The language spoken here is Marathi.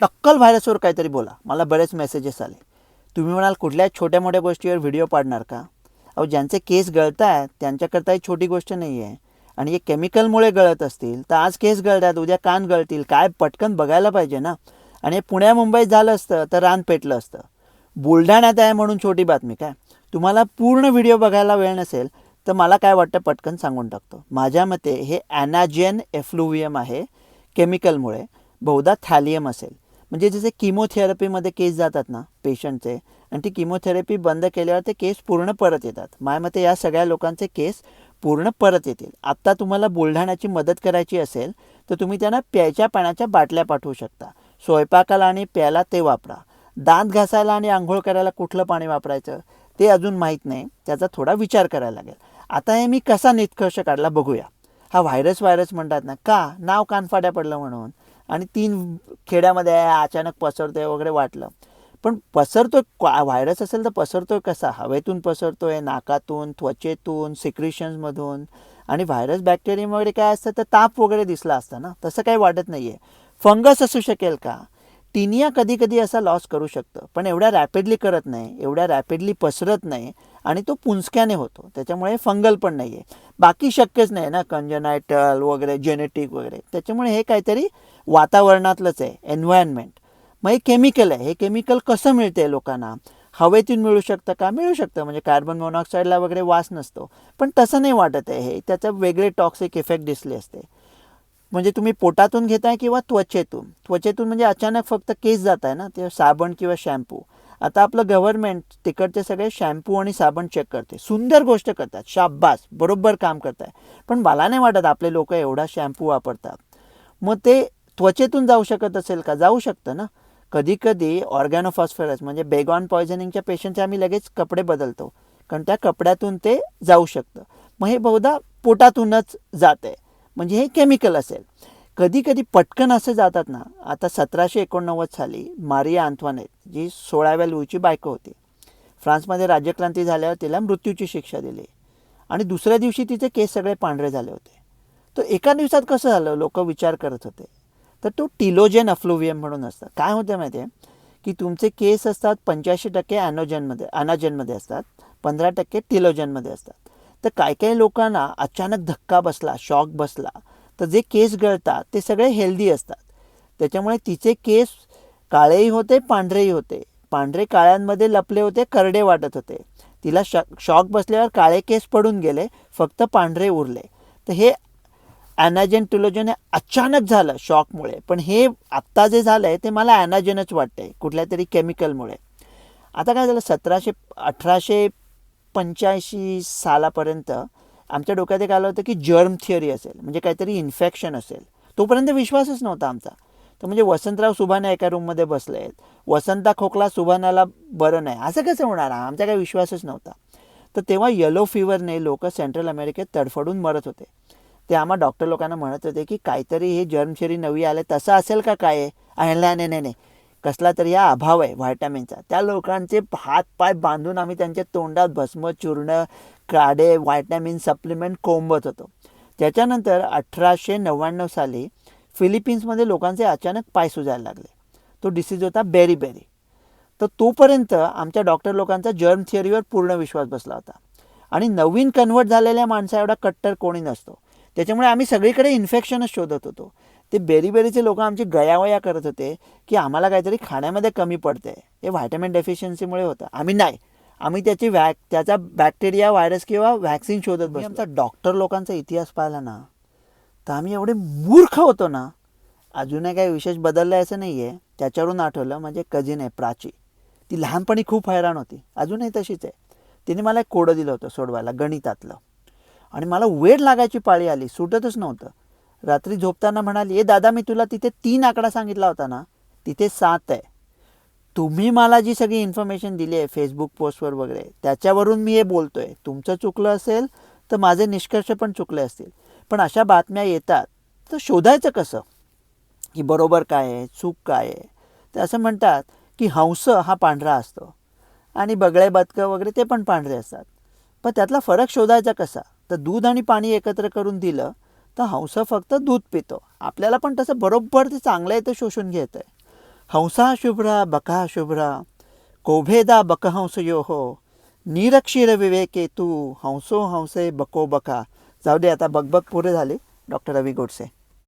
टक्कल व्हायरसवर काहीतरी बोला. मला बरेच मेसेजेस आले. तुम्ही म्हणाल कुठल्या छोट्या मोठ्या गोष्टीवर व्हिडिओ पाडणार का? अहो ज्यांचे केस गळत आहेत त्यांच्याकरता ही छोटी गोष्ट नाही आहे आणि हे केमिकलमुळे गळत असतील तर आज केस गळतात उद्या कान गळतील. काय पटकन बघायला पाहिजे ना? आणि हे पुण्या मुंबईत झालं असतं तर रान पेटलं असतं. बुलढाण्यात आहे म्हणून छोटी बातमी काय? तुम्हाला पूर्ण व्हिडिओ बघायला वेळ नसेल तर मला काय वाटतं पटकन सांगून टाकतो. माझ्या मते हे ॲनाजेन एफ्लुवियम आहे केमिकलमुळे बहुधा थॅलियम असेल. म्हणजे जसे किमोथेरपीमध्ये केस जातात ना पेशंटचे आणि ती किमोथेरपी बंद केल्यावर ते केस पूर्ण परत येतात. माझ्या मते या सगळ्या लोकांचे केस पूर्ण परत येतील. आत्ता तुम्हाला बुलढाण्याची मदत करायची असेल तर तुम्ही त्यांना प्यायच्या पाण्याच्या बाटल्या पाठवू शकता. स्वयंपाकाला आणि प्यायला ते वापरा. दात घासायला आणि आंघोळ करायला कुठलं पाणी वापरायचं ते अजून माहीत नाही. त्याचा थोडा विचार करायला लागेल. आता हे मी कसा निष्कर्ष काढला बघूया. हा व्हायरस व्हायरस म्हणतात ना. का? नाव कानफाड्या पडलं म्हणून. आणि तीन खेड्यामध्ये आहे, अचानक पसरतोय वगैरे वाटलं. पण पसरतो क्वा- व्हायरस असेल तर पसरतोय कसा? हवेतून पसरतोय नाकातून त्वचेतून सिक्रिशन्समधून. आणि व्हायरस बॅक्टेरियम वगैरे काय असतं तर ताप वगैरे दिसला असता ना? तसं काही वाटत नाही आहे फंगस असू शकेल का? टिनिया कधी कधी असा लॉस करू शकतं. पण एवढ्या रॅपिडली करत नाही एवढ्या रॅपिडली पसरत नाही आणि तो पुंसक्याने होतो. त्याच्यामुळे फंगल पण नाही आहे बाकी शक्यच नाही ना कंजनायटल वगैरे जेनेटिक वगैरे. त्याच्यामुळे हे काहीतरी वातावरणातलंच आहे एन्व्हायरमेंट मग हे केमिकल आहे. हे केमिकल कसं मिळते लोकांना? हवेतून मिळू शकतं का? मिळू शकतं. म्हणजे कार्बन मोनॉक्साईडला वगैरे वास नसतो. पण तसं नाही वाटत आहे हे. त्याचं वेगळे टॉक्सिक इफेक्ट दिसले असते. म्हणजे तुम्ही पोटातून घेताय किंवा त्वचेतून? त्वचेतून म्हणजे अचानक फक्त केस जात आहे ना ते साबण किंवा शॅम्पू. आता आपलं गव्हर्नमेंट तिकडचे सगळे शॅम्पू आणि साबण चेक करते. सुंदर गोष्ट करतात शाब्बास बरोबर काम करताय. पण मला नाही वाटत आपले लोक एवढा शॅम्पू वापरतात. मग ते त्वचेतून जाऊ शकत असेल का? जाऊ शकतं ना. कधी कधी ऑर्गॅनोफॉस्फरस म्हणजे बेगॉन पॉयझनिंगच्या पेशंटचे आम्ही लगेच कपडे बदलतो. कारण त्या कपड्यातून ते जाऊ शकतं. मग हे बहुधा पोटातूनच जाते म्हणजे हे केमिकल असेल. कधी कधी पटकन असे जातात ना आता सतराशे एकोणनव्वद साली मारिया आंथवानेत जी सोळाव्या लुईची बायको होती. फ्रान्समध्ये राज्यक्रांती झाल्यावर तिला मृत्यूची शिक्षा दिली. आणि दुसऱ्या दिवशी तिचे केस सगळे पांढरे झाले होते. तर एका दिवसात कसं झालं लोक विचार करत होते. तर तो टिलोजेन अफ्लुवियम म्हणून असतं. काय होतं माहिती आहे की तुमचे केस असतात पंच्याऐंशी टक्के ॲनोजनमध्ये अनाजनमध्ये असतात पंधरा टक्के टिलोजनमध्ये असतात. तर काही काही लोकांना अचानक धक्का बसला शॉक बसला. तर जे केस गळतात ते सगळे हेल्दी असतात. त्याच्यामुळे तिचे केस काळेही होते पांढरेही होते. पांढरे काळ्यांमध्ये लपले होते करडे वाटत होते. तिला शॉ शॉक बसल्यावर काळे केस पडून गेले फक्त पांढरे उरले. तर हे ॲनाजेन टुलोजन हे अचानक झालं शॉकमुळे पण हे आत्ता जे झालं आहे ते मला ॲनाजेनच वाटतंय कुठल्या तरी केमिकलमुळे आता काय झालं सतराशे अठराशे पंच्याऐंशी सालापर्यंत आमच्या डोक्यात एक आलं होतं की जर्म थिअरी असेल म्हणजे काहीतरी इन्फेक्शन असेल. तोपर्यंत विश्वासच नव्हता आमचा. तर म्हणजे वसंतराव सुभाना एका रूममध्ये बसले आहेत वसंता खोकला सुभानाला बरं नाही. असं कसं होणार? आमचा काही विश्वासच नव्हता. तर तेव्हा येलो फिवरने लोक सेंट्रल अमेरिकेत तडफडून मरत होते. ते आम्हा डॉक्टर लोकांना म्हणत होते की काहीतरी हे जर्म थिअरी नवी आले तसं असेल का काय? आहे नाही नाही नाही. कसला तरी हा अभाव आहे व्हायटामिनचा. त्या लोकांचे हात पाय बांधून आम्ही त्यांच्या तोंडात भस्म चूर्ण काडे व्हायटॅमिन सप्लिमेंट कोंबत होतो. त्याच्यानंतर अठराशे नव्याण्णव साली फिलिपिन्समध्ये लोकांचे अचानक पाय सुजायला लागले. तो डिसीज होता बेरी बेरी. तर तोपर्यंत आमच्या डॉक्टर लोकांचा जर्म थिअरीवर पूर्ण विश्वास बसला होता. आणि नवीन कन्वर्ट झालेल्या माणसा एवढा कट्टर कोणी नसतो. त्याच्यामुळे आम्ही सगळीकडे इन्फेक्शनच शोधत होतो. ते बेरी बेरीचे लोक आमची गयावया करत होते की आम्हाला काहीतरी खाण्यामध्ये कमी पडते हे व्हायटॅमिन डेफिशियन्सीमुळे होतं. आम्ही नाही. आम्ही त्याची वॅक त्याचा बॅक्टेरिया व्हायरस किंवा व्हॅक्सिन शोधत बसलो. आमचा डॉक्टर लोकांचा इतिहास पाहिला ना तर आम्ही एवढे मूर्ख होतो ना. अजूनही काही विशेष बदललं आहे असं नाही आहे त्याच्यावरून आठवलं माझे कझिन आहे प्राची. ती लहानपणी खूप हैराण होती. अजूनही तशीच आहे. तिने मला एक कोडं दिलं होतं सोडवायला गणितातलं. आणि मला वेळ लागायची पाळी आली. सुटतच नव्हतं. रात्री झोपताना म्हणाली ए दादा मी तुला तिथे तीन आकडा सांगितला होता ना तिथे सात आहे. तुम्ही मला जी सगळी इन्फॉर्मेशन दिली आहे फेसबुक पोस्टवर वगैरे त्याच्यावरून मी हे बोलतोय. तुमचं चुकलं असेल तर माझे निष्कर्ष पण चुकले असतील. पण अशा बातम्या येतात तर शोधायचं कसं? की बरोबर काय आहे चूक काय आहे? तर असं म्हणतात की हंस हा पांढरा असतो. आणि बगळे बदकं वगैरे ते पण पांढरे असतात. पण त्यातला फरक शोधायचा कसा? तर दूध आणि पाणी एकत्र करून दिलं तर हंस फक्त दूध पितो. आपल्याला पण तसं बरोबर ते चांगलं आहे ते शोषून घेत आहे. हंसा शुभ्रा बका शुभ्रा कोभेदा बकहंसयो हो निरक्षीर विवेके तू हंसो हंसे बको बका. जाऊ दे आता बकबक पुरे झाली. डॉक्टर रवी गोडसे.